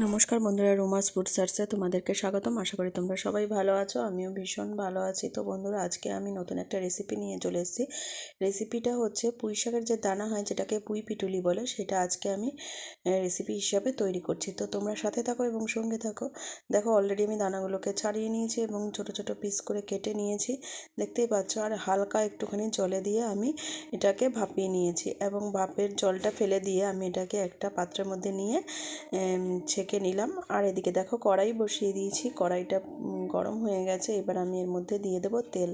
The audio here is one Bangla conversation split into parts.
নমস্কার বন্ধুরা রোমাস ফুড সার্চে তোমাদেরকে স্বাগতম। আশা করি তোমরা সবাই ভালো আছো, আমিও ভীষণ ভালো আছি। তো বন্ধুরা, আজকে আমি নতুন একটা রেসিপি নিয়ে চলে এসেছি। রেসিপিটা হচ্ছে পুঁই শাকের যে দানা হয়, যেটাকে পুঁই পিটুলি বলে, সেটা আজকে আমি রেসিপি হিসাবে তৈরি করছি। তো তোমরা সাথে থাকো এবং সঙ্গে থাকো। দেখো অলরেডি আমি দানাগুলোকে ছাড়িয়ে নিয়েছি এবং ছোট ছোট পিস করে কেটে নিয়েছি। দেখতেই পাচ্ছ, আর হালকা একটুখানি জলে দিয়ে আমি এটাকে ভাপিয়ে নিয়েছি এবং ভাপের জলটা ফেলে দিয়ে আমি এটাকে একটা পাত্রের মধ্যে নিয়ে ছেঁকে নিলাম। আর এদিকে দেখো কড়াই বসিয়ে দিয়েছি। কড়াইটা গরম হয়ে গেছে। এবার আমি এর মধ্যে দিয়ে দেবো তেল।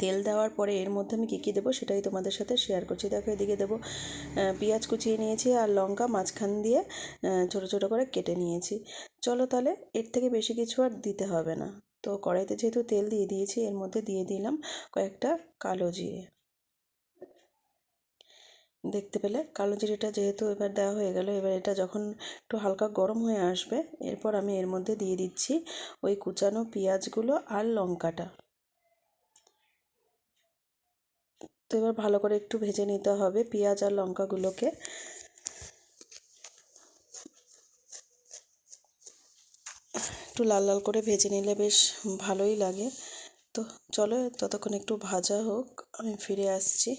তেল দেওয়ার পরে এর মধ্যে আমি কী কী দেবো সেটাই তোমাদের সাথে শেয়ার করছি। দেখো এদিকে দেবো পেঁয়াজ কুচিয়ে নিয়েছি আর লঙ্কা মাঝখান দিয়ে ছোটো ছোটো করে কেটে নিয়েছি। চলো তাহলে এর থেকে বেশি কিছু আর দিতে হবে না। তো কড়াইতে যেহেতু তেল দিয়ে দিয়েছি, এর মধ্যে দিয়ে দিলাম কয়েকটা কালো জিরে। দেখতে পেলে। কালো জিরেটা যেহেতু এবার দেওয়া হয়ে গেল, এবার এটা যখন একটু হালকা গরম হয়ে আসবে, এরপর আমি এর মধ্যে দিয়ে দিচ্ছি ওই কুচানো পেঁয়াজগুলো আর লঙ্কাটা। তো এবার ভালো করে একটু ভেজে নিতে হবে পেঁয়াজ আর লঙ্কাগুলোকে। একটু লাল লাল করে ভেজে নিলে বেশ ভালোই লাগে। তো চলো, ততক্ষণ একটু ভাজা হোক, আমি ফিরে আসছি।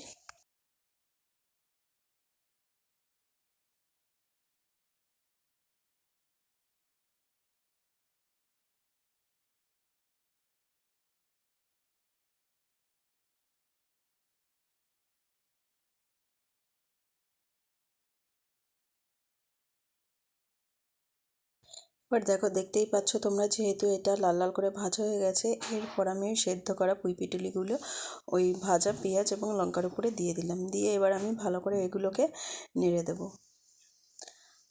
এবার দেখো, দেখতেই পাচ্ছ তোমরা যেহেতু এটা লাল লাল করে ভাজা হয়ে গেছে, এরপর আমি সেদ্ধ করা পুঁই পিটুলিগুলো, ওই ভাজা পেঁয়াজ এবং লঙ্কার উপরে দিয়ে দিলাম। দিয়ে এবার আমি ভালো করে এগুলোকে নেড়ে দেবো।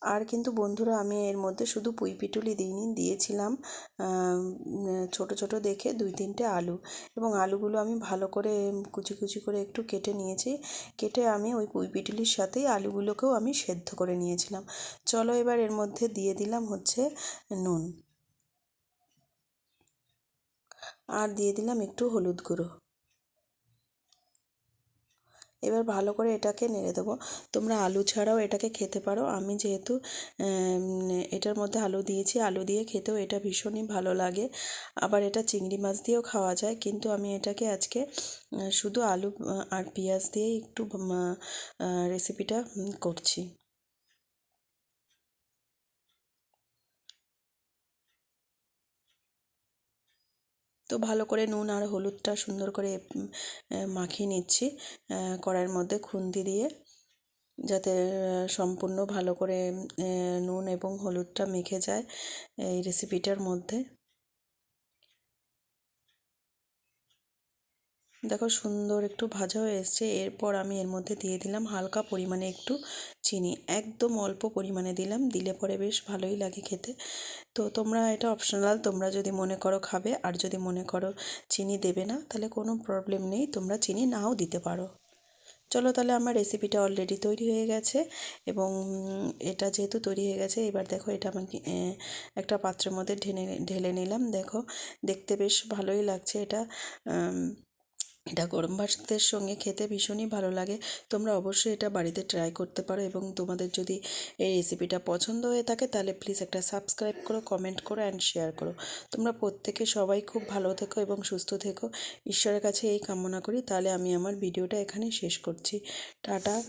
আর কিন্তু বন্ধুরা, আমি এর মধ্যে শুধু পুঁই পিটুলি দিইনি, দিয়েছিলাম ছোট ছোট দেখে দুই তিনটে আলু। এবং আলুগুলো আমি ভালো করে কুচি কুচি করে একটু কেটে নিয়েছি। কেটে আমি ওই পুঁই পিটুলির সাথেই আলুগুলোকেও আমি সেদ্ধ করে নিয়েছিলাম। চলো এবার এর মধ্যে দিয়ে দিলাম হচ্ছে নুন। আর দিয়ে দিলাম একটু হলুদ গুঁড়ো। এবার ভালো করে এটাকে নেড়ে দেবো। তোমরা আলু ছাড়াও এটাকে খেতে পারো। আমি যেহেতু এটার মধ্যে আলু দিয়েছি, আলু দিয়ে খেতেও এটা ভীষণই ভালো লাগে। আবার এটা চিংড়ি মাছ দিয়েও খাওয়া যায়। কিন্তু আমি এটাকে আজকে শুধু আলু আর পেঁয়াজ দিয়েই একটু রেসিপিটা করছি। তো ভালো করে নুন আর হলুদটা সুন্দর করে মাখিয়ে নিচ্ছি কড়াইয়ের মধ্যে খুন্তি দিয়ে, যাতে সম্পূর্ণ ভালো করে নুন এবং হলুদটা মেখে যায়, এই রেসিপিটার মধ্যে। দেখো সুন্দর একটু ভাজা হয়ে এসছে। এরপর আমি এর মধ্যে দিয়ে দিলাম হালকা পরিমাণে একটু চিনি। একদম অল্প পরিমাণে দিলাম, দিলে পরে বেশ ভালোই লাগে খেতে। তো তোমরা এটা অপশনাল তোমরা যদি মনে করো খাবে আর যদি মনে করো চিনি দেবে না, তাহলে কোনো প্রবলেম নেই, তোমরা চিনি নাও দিতে পারো। চলো তাহলে আমার রেসিপিটা অলরেডি তৈরি হয়ে গেছে এবং এটা যেহেতু তৈরি হয়ে গেছে, এবার দেখো এটা আমাকে একটা পাত্রের মধ্যে ঢেলে ঢেলে নিলাম। দেখো, দেখতে বেশ ভালোই লাগছে এটা। এটা গরম ভাতের সঙ্গে খেতে ভীষণই ভালো লাগে। তোমরা অবশ্যই এটা বাড়িতে ট্রাই করতে পারো এবং তোমাদের যদি এই রেসিপিটা পছন্দ হয়ে থাকে, তাহলে প্লিজ একটা সাবস্ক্রাইব করো কমেন্ট করো অ্যান্ড শেয়ার করো। তোমরা প্রত্যেকে সবাই খুব ভালো থেকো এবং সুস্থ থেকো। ঈশ্বরের কাছে এই কামনা করি, তাহলে আমি আমার ভিডিওটা এখানে শেষ করছি। টাটা।